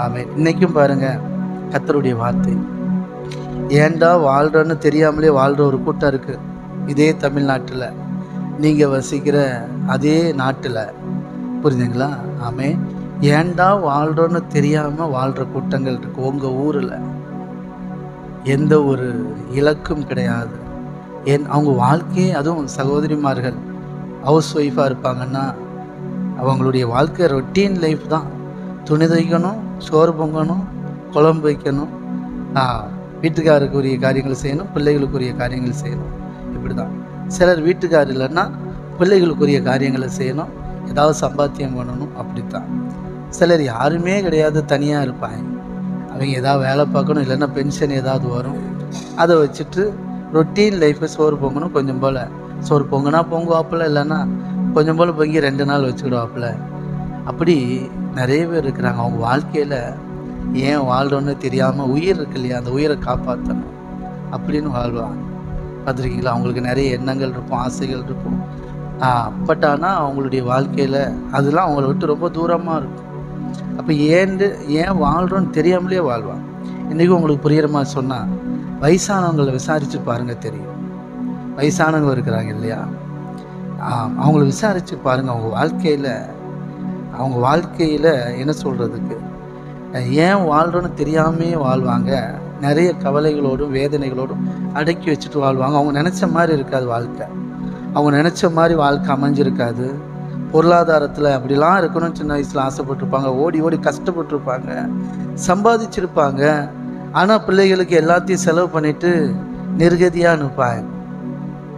ஆமே இன்னைக்கும் பாருங்க கத்தருடைய வார்த்தை. ஏன்டா வாழ்கிறோன்னு தெரியாமலே வாழ்கிற ஒரு கூட்டம் இருக்குது இதே தமிழ்நாட்டில். நீங்கள் வசிக்கிற அதே நாட்டில். புரியுதுங்களா ஆமே ஏன்டா வாழ்கிறோன்னு தெரியாமல் வாழ்கிற கூட்டங்கள் இருக்குது உங்கள் ஊரில். எந்த ஒரு இலக்கும் கிடையாது. என் அவங்க வாழ்க்கையே அதுவும் சகோதரிமார்கள் ஹவுஸ் ஒய்ஃபாக இருப்பாங்கன்னா அவங்களுடைய வாழ்க்கை ரொட்டீன் லைஃப் தான். துணி தைக்கணும் சோறு பொங்கணும் குழம்பு வைக்கணும். வீட்டுக்காருக்குரிய காரியங்கள் செய்யணும் பிள்ளைகளுக்குரிய காரியங்கள் செய்யணும். இப்படி தான் சிலர் வீட்டுக்கார் இல்லைன்னா பிள்ளைகளுக்குரிய காரியங்களை செய்யணும் ஏதாவது சம்பாத்தியம் பண்ணணும் அப்படித்தான். சிலர் யாருமே கிடையாது தனியாக இருப்பாங்க. அவங்க ஏதாவது வேலை பார்க்கணும் இல்லைன்னா பென்ஷன் ஏதாவது வரும். அதை வச்சுட்டு ரொட்டீன் லைஃப்பை சோறு பொங்கணும் கொஞ்சம் போல். சோறு பொங்குனா பொங்குவாப்புல இல்லைன்னா கொஞ்சம் போல் பொங்கி ரெண்டு நாள் வச்சுக்கிடுவாப்பில். அப்படி நிறைய பேர் இருக்கிறாங்க. அவங்க வாழ்க்கையில் ஏன் வாழ்கிறோன்னு தெரியாமல் உயிர் இருக்கு இல்லையா? அந்த உயிரை காப்பாற்றணும் அப்படின்னு வாழ்வாங்க. பார்த்துருக்கீங்களா? அவங்களுக்கு நிறைய எண்ணங்கள் இருக்கும் ஆசைகள் இருக்கும். பட் ஆனால் அவங்களுடைய வாழ்க்கையில் அதெல்லாம் அவங்கள விட்டு ரொம்ப தூரமாக இருக்கும். அப்போ ஏன்னு ஏன் வாழ்கிறோன்னு தெரியாமலே வாழ்வாங்க. இன்றைக்கும் உங்களுக்கு புரிகிற மாதிரி சொன்னால் வயசானவங்களை விசாரித்து பாருங்கள் தெரியும். வயசானவங்க இருக்கிறாங்க இல்லையா? அவங்கள விசாரித்து பாருங்கள் அவங்க வாழ்க்கையில் அவங்க வாழ்க்கையில் என்ன சொல்கிறதுக்கு ஏன் வாழ்கிறோன்னு தெரியாமே வாழ்வாங்க. நிறைய கவலைகளோடும் வேதனைகளோடும் அடக்கி வச்சுட்டு வாழ்வாங்க. அவங்க நினச்ச மாதிரி இருக்காது வாழ்க்கை. அவங்க நினச்ச மாதிரி வாழ்க்கை அமைஞ்சிருக்காது. பொருளாதாரத்தில் அப்படிலாம் இருக்கணும்னு சின்ன வயசில் ஆசைப்பட்டிருப்பாங்க. ஓடி ஓடி கஷ்டப்பட்டிருப்பாங்க. சம்பாதிச்சிருப்பாங்க. ஆனால் பிள்ளைகளுக்கு எல்லாத்தையும் செலவு பண்ணிட்டு நிர்கதியாக நிற்பாங்க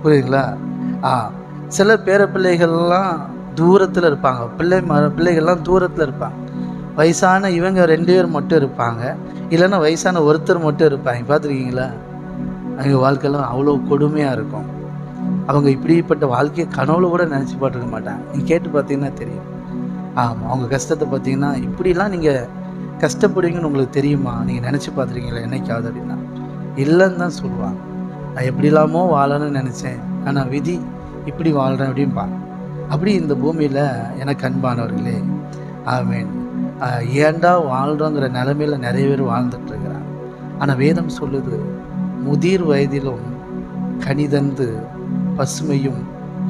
புரியுதுங்களா? ஆ சில பேர பிள்ளைகள்லாம் தூரத்தில் இருப்பாங்க. பிள்ளை ம பிள்ளைகள்லாம் தூரத்தில் இருப்பாங்க. வயசான இவங்க ரெண்டு பேர் மட்டும் இருப்பாங்க. இல்லைன்னா வயசான ஒருத்தர் மட்டும் இருப்பாங்க. பார்த்துருக்கீங்களா அவங்க வாழ்க்கையெல்லாம் அவ்வளோ கொடுமையாக இருக்கும். அவங்க இப்படிப்பட்ட வாழ்க்கையை கனவுல கூட நினச்சி பார்த்துருக்க மாட்டாங்க. நீங்கள் கேட்டு பார்த்தீங்கன்னா தெரியும். ஆமாம் அவங்க கஷ்டத்தை பார்த்தீங்கன்னா இப்படிலாம் நீங்கள் கஷ்டப்படுவீங்கன்னு உங்களுக்கு தெரியுமா? நீங்கள் நினச்சி பார்த்துருக்கீங்களா? என்னைக்காவது அப்படின்னா. இல்லைன்னு தான் சொல்லுவாங்க. நான் எப்படி இல்லாமோ வாழணும்னு நினச்சேன். ஆனால் விதி இப்படி வாழ்கிறேன் அப்படின்பா அப்படி இந்த பூமியில் எனக்கு அன்பானவர்களே ஆமீன். ஏண்டா ஏன்டா வாழ்கிறோங்கிற நிலமையில் நிறைய பேர் வாழ்ந்துட்டுருக்கிறாங்க ஆனால் வேதம் சொல்லுது முதிர் வயதிலும் கனிதந்து பசுமையும்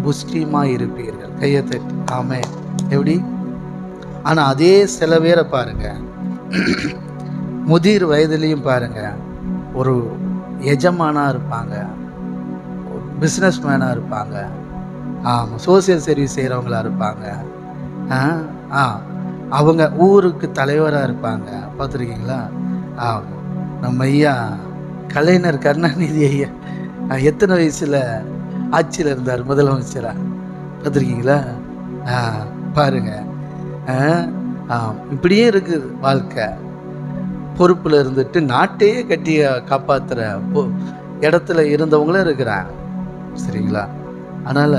புஷ்டியுமாக இருப்பீர்கள். கையை தட்டி ஆமே எப்படி? ஆனால் அதே சில பேரை பாருங்கள் முதிர் வயதுலேயும் பாருங்கள் ஒரு எஜமானாக இருப்பாங்க பிஸ்னஸ் மேனாக இருப்பாங்க ஆமாம் சோசியல் சர்வீஸ் செய்கிறவங்களா இருப்பாங்க. ஆ ஆ அவங்க ஊருக்கு தலைவராக இருப்பாங்க. பார்த்துருக்கீங்களா? ஆமாம் நம்ம ஐயா கலைஞர் கருணாநிதி ஐயா. எத்தனை வயசில் ஆட்சியில் இருந்தார் முதலமைச்சராக பார்த்துருக்கீங்களா? ஆ பாருங்கள் ஆ இப்படியே இருக்குது வாழ்க்கை. பொறுப்பில் இருந்துட்டு நாட்டையே கட்டிய காப்பாற்றுற இடத்துல இருந்தவங்களும் இருக்கிறாங்க. சரிங்களா? அதனால்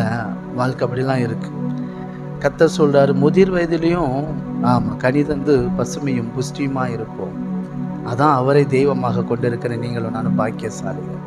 வாழ்க்கை அப்படிலாம் இருக்குது கத்தர் சொல்கிறாரு முதிர் வயதிலையும் ஆமாம் கனிதந்து பசுமையும் புஷ்டியுமாக இருப்போம். அதான் அவரை தெய்வமாக கொண்டிருக்கிற நீங்களும் நானும் பாக்கியசாலிகள்.